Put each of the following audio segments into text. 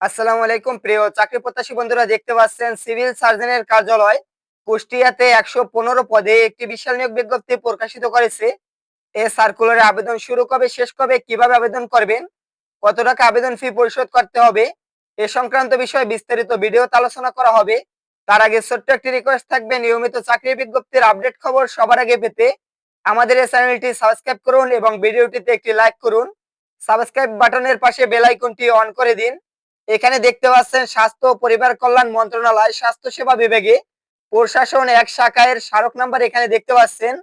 আসসালামু আলাইকুম, প্রিয় চাকরি প্রত্যাশী বন্ধুরা, দেখতে পাচ্ছেন সিভিল সার্জনের কার্যালয় কুষ্টিয়াতে একশো পনেরো পদে একটি বিশাল নিয়োগ বিজ্ঞপ্তি প্রকাশিত করেছে। এ সার্কুলারে আবেদন শুরু কবে, শেষ কবে, কীভাবে আবেদন করবেন, কত টাকা আবেদন ফি পরিশোধ করতে হবে, এ সংক্রান্ত বিষয়ে বিস্তারিত ভিডিওতে আলোচনা করা হবে। তার আগে ছোট্ট একটি রিকোয়েস্ট থাকবে, নিয়মিত চাকরি বিজ্ঞপ্তির আপডেট খবর সবার আগে পেতে আমাদের এই চ্যানেলটি সাবস্ক্রাইব করুন এবং ভিডিওটিতে একটি লাইক করুন। সাবস্ক্রাইব বাটনের পাশে বেল আইকনটি অন করে দিন। এখানে দেখতে পাচ্ছেন স্বাস্থ্য ও পরিবার কল্যাণ মন্ত্রণালয় স্বাস্থ্য সেবা বিভাগে প্রশাসন এক শাখায়ের স্মারক নাম্বার এখানে দেখতে পাচ্ছেন।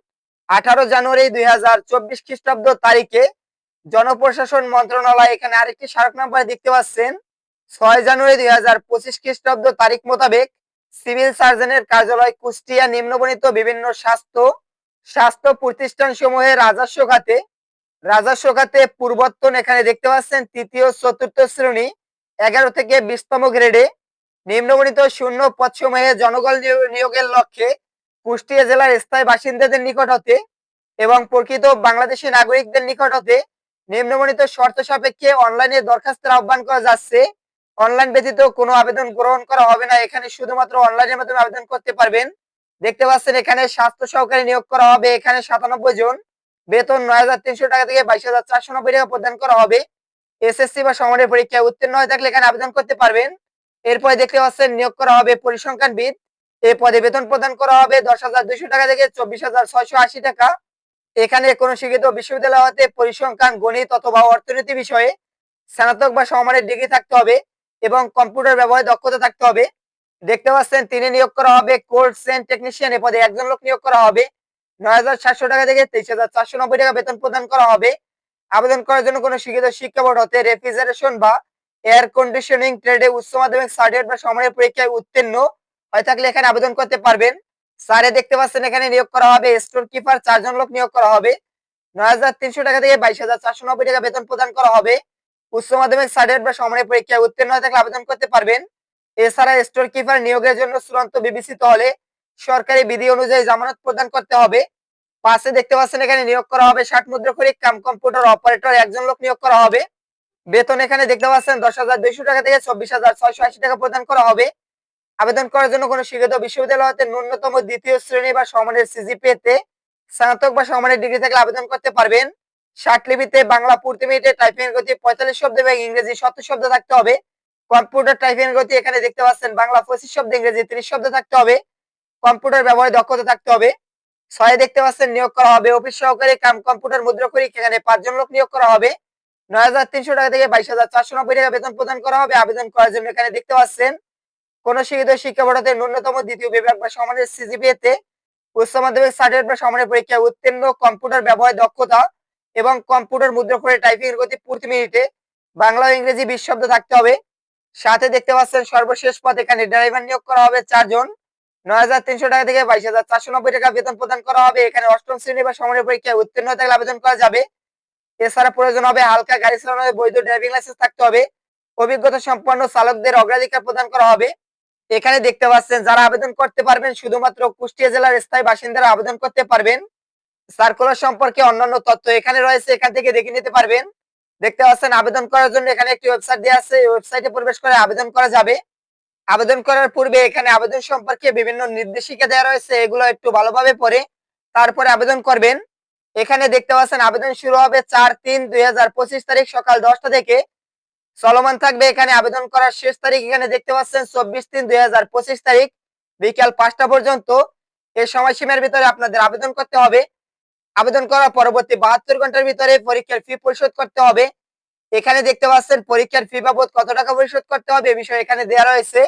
আঠারো জানুয়ারি দুই হাজার চব্বিশ খ্রিস্টাব্দ তারিখে জনপ্রশাসন মন্ত্রণালয় এখানে আরেকটি স্মারক নাম্বার দেখতে পাচ্ছেন। ছয় জানুয়ারি দুই হাজার পঁচিশ খ্রিস্টাব্দ তারিখ মোতাবেক সিভিল সার্জনের কার্যালয় কুষ্টিয়া নিম্নবণিত বিভিন্ন স্বাস্থ্য স্বাস্থ্য প্রতিষ্ঠান সমূহের রাজস্ব খাতে রাজস্ব খাতে পূর্বতন এখানে দেখতে পাচ্ছেন তৃতীয়, চতুর্থ শ্রেণি এগারো থেকে বিশতম গ্রেডে নিম্নবণিত শূন্য পদসমূহে জনগণ নিয়োগের লক্ষ্যে কুষ্টিয়া জেলার স্থায়ী বাসিন্দাদের নিকট হতে এবং প্রকৃত বাংলাদেশী নাগরিকদের নিকট হতে নিম্নবণিত শর্ত সাপেক্ষে অনলাইনে দরখাস্তের আহ্বান করা যাচ্ছে। অনলাইন ব্যতীত কোনো আবেদন গ্রহণ করা হবে না। এখানে শুধুমাত্র অনলাইনের মাধ্যমে আবেদন করতে পারবেন। দেখতে পাচ্ছেন এখানে স্বাস্থ্য সহকারী নিয়োগ করা হবে। এখানে সাতানব্বই জন। বেতন নয় হাজার তিনশো টাকা থেকে বাইশ টাকা প্রদান করা হবে। এসএসসি বা সমানের পরীক্ষায় উত্তীর্ণ হয়ে থাকলে এখানে আবেদন করতে পারবেন। এরপরে দেখতে পাচ্ছেন নিয়োগ করা হবে পরিসংখ্যানবিদ। এই পদে বেতন প্রদান করা হবে দশ হাজার দুইশো টাকা থেকে চব্বিশ হাজার ছয়শো আশি টাকা। এখানে কোনো শিক্ষিত বিশ্ববিদ্যালয় হতে পরিসংখ্যান, গণিত অথবা অর্থনীতি বিষয়ে স্নাতক বা সমানের ডিগ্রি থাকতে হবে এবং কম্পিউটার ব্যবহারে দক্ষতা থাকতে হবে। দেখতে পাচ্ছেন তিনি নিয়োগ করা হবে কোল্ড চেন টেকনিশিয়ান। এ পদে একজন লোক নিয়োগ করা হবে। নয় হাজার সাতশো টাকা থেকে তেইশ হাজার চারশো নব্বই টাকা বেতন প্রদান করা হবে। আবেদন করার জন্য কোনো শিক্ষিত শিক্ষা বোর্ড হতে রেফ্রিজারেশন বা এয়ার কন্ডিশনিং ট্রেডে উচ্চ মাধ্যমিক সার্টিফিকেট বা সমানের পরীক্ষায় উত্তীর্ণ হয়ে থাকলে এখানে আবেদন করতে পারবেন। স্যারে দেখতে পাচ্ছেন এখানে নিয়োগ করা হবে স্টোর কিপার চারজন লোক নিয়োগ করা হবে। নয় হাজার তিনশো টাকা থেকে বাইশ হাজার টাকা বেতন প্রদান করা হবে। উচ্চ মাধ্যমিক সার্টিফিকেট বা সমানের পরীক্ষায় উত্তীর্ণ হয়ে থাকলে আবেদন করতে পারবেন। এছাড়া স্টোর কিপার নিয়োগের জন্য চূড়ান্ত বিবেচিত হলে সরকারি বিধি অনুযায়ী জামানত প্রদান করতে হবে। পাশে দেখতে পাচ্ছেন এখানে নিয়োগ করা হবে ষাট মুদ্রাক্ষরিক কাম কম্পিউটার অপারেটর, একজন লোক নিয়োগ করা হবে। বেতন এখানে দেখতে পাচ্ছেন দশ হাজার দুইশো টাকা থেকে চব্বিশ হাজার ছয়শো আশি টাকা প্রদান করা হবে। আবেদন করার জন্য কোনো শিক্ষিত বিশ্ববিদ্যালয় হতে ন্যূনতম দ্বিতীয় শ্রেণি বা সমানের সিজিপিএ তে স্নাতক বা সমানের ডিগ্রি থাকলে আবেদন করতে পারবেন। লিপিতে বাংলা প্রতি মিনিটে টাইপিং গতি পঁয়তাল্লিশ শব্দ এবং ইংরেজি সত্তর শব্দ থাকতে হবে। কম্পিউটার টাইপিং গতি এখানে দেখতে পাচ্ছেন বাংলা পঁচিশ শব্দ, ইংরেজি ত্রিশ শব্দ থাকতে হবে। কম্পিউটার ব্যবহারে দক্ষতা থাকতে হবে। ছয় দেখতে পাচ্ছেন, নিয়োগ করা হবে। অফিস সহকারী কাম, কম্পিউটার মুদ্রাক্ষরিক এখানে পাঁচজন লোক নিয়োগ করা হবে। নয় হাজার তিনশো টাকা থেকে বাইশ হাজার চারশো নব্বই টাকা বেতন প্রদান করা হবে। আবেদন করার জন্য এখানে দেখতে পাচ্ছেন, কোন শিক্ষিত শিক্ষা বোর্ডে ন্যূনতম দ্বিতীয় বিভাগ বা সমানের সিজিপিএ তে উচ্চ মাধ্যমিক, সার্টিফিকেট বা সমানের পরীক্ষায় উত্তীর্ণ কম্পিউটার ব্যবহারে দক্ষতা এবং কম্পিউটার মুদ্রা করে টাইপিং এর গতি প্রতি মিনিটে বাংলা ও ইংরেজি বিশ শব্দ থাকতে হবে। সাথে দেখতে পাচ্ছেন, সর্বশেষ পদ এখানে ড্রাইভার নিয়োগ করা হবে চারজন। নয় হাজার তিনশো টাকা থেকে বাইশ হাজার চারশো নব্বই টাকা বেতন প্রদান করা হবে। এখানে অষ্টম শ্রেণি বা পরীক্ষায় উত্তীর্ণ আবেদন করা যাবে। এছাড়া প্রয়োজন হবে হালকা গাড়ি ড্রাইভিং লাইসেন্স থাকতে হবে। অভিজ্ঞতা সম্পন্ন চালকদের অগ্রাধিকার প্রদান করা হবে। এখানে দেখতে পাচ্ছেন, যারা আবেদন করতে পারবেন, শুধুমাত্র কুষ্টিয়া জেলার স্থায়ী বাসিন্দারা আবেদন করতে পারবেন। সার্কুলার সম্পর্কে অন্যান্য তথ্য এখানে রয়েছে, এখান থেকে দেখে নিতে পারবেন। দেখতে পাচ্ছেন, আবেদন করার জন্য এখানে একটি ওয়েবসাইট দেওয়া আছে। ওয়েবসাইটে প্রবেশ করে আবেদন করা যাবে। আবেদন করার পূর্বে এখানে আবেদন সম্পর্কে বিভিন্ন নির্দেশিকা দেওয়া রয়েছে, এগুলো একটু ভালোভাবে পড়ে, তারপরে আবেদন করবেন। এখানে দেখতে পাচ্ছেন, আবেদন শুরু হবে চার তিন দুই তারিখ সকাল দশটা থেকে। চলমান থাকবে এখানে আবেদন করার শেষ তারিখ, এখানে দেখতে পাচ্ছেন, চব্বিশ তিন দুই তারিখ বিকাল পাঁচটা পর্যন্ত। এই সময়সীমার ভিতরে আপনাদের আবেদন করতে হবে। আবেদন করার পরবর্তী বাহাত্তর ঘণ্টার ভিতরে পরীক্ষার ফি পরিশোধ করতে হবে। এখানে দেখতে পাচ্ছেন পরীক্ষার ফি বাবদ কত টাকা পরিশোধ করতে হবে এ বিষয়ে এখানে দেওয়া রয়েছে।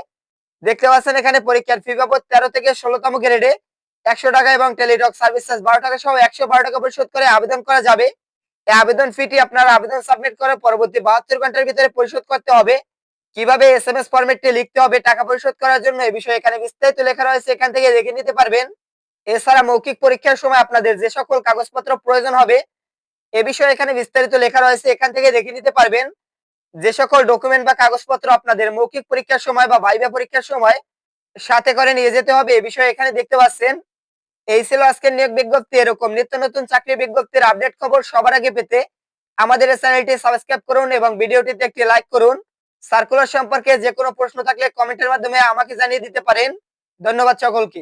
দেখতে পাচ্ছেন এখানে পরীক্ষার ফি বাবদ তেরো থেকে ষোলোতম গ্রেডে একশো টাকা এবং টেলিটক সার্ভিস চার্জ বারো টাকা সহ একশো বারো টাকা পরিশোধ করে আবেদন করা যাবে। এই আবেদন ফিটি আপনার আবেদন সাবমিট করে পরবর্তী বাহাত্তর ঘণ্টার ভিতরে পরিশোধ করতে হবে। কীভাবে এস এম এস ফরম্যাটটি লিখতে হবে, টাকা পরিশোধ করার জন্য এই বিষয়ে এখানে বিস্তারিত লেখা রয়েছে, এখান থেকে দেখে নিতে পারবেন। এছাড়া মৌখিক পরীক্ষার সময় আপনাদের যে সকল কাগজপত্র প্রয়োজন হবে এ বিষয়ে এখানে বিস্তারিত লেখা রয়েছে, এখান থেকে দেখে নিতে পারবেন যে সকল ডকুমেন্ট বা কাগজপত্র আপনাদের মৌখিক পরীক্ষার সময় বা ভাইবা পরীক্ষার সময় সাথে করে নিয়ে যেতে হবে। এ বিষয়ে এখানে দেখতে পাচ্ছেন, এই ছিল আজকের নিয়োগ বিজ্ঞপ্তি। এরকম নিত্য নতুন চাকরি বিজ্ঞপ্তির আপডেট খবর সবার আগে পেতে আমাদের চ্যানেলটি সাবস্ক্রাইব করুন এবং ভিডিওটিতে একটি লাইক করুন। সার্কুলার সম্পর্কে যে কোনো প্রশ্ন থাকলে কমেন্টের মাধ্যমে আমাকে জানিয়ে দিতে পারেন। ধন্যবাদ সকলকে।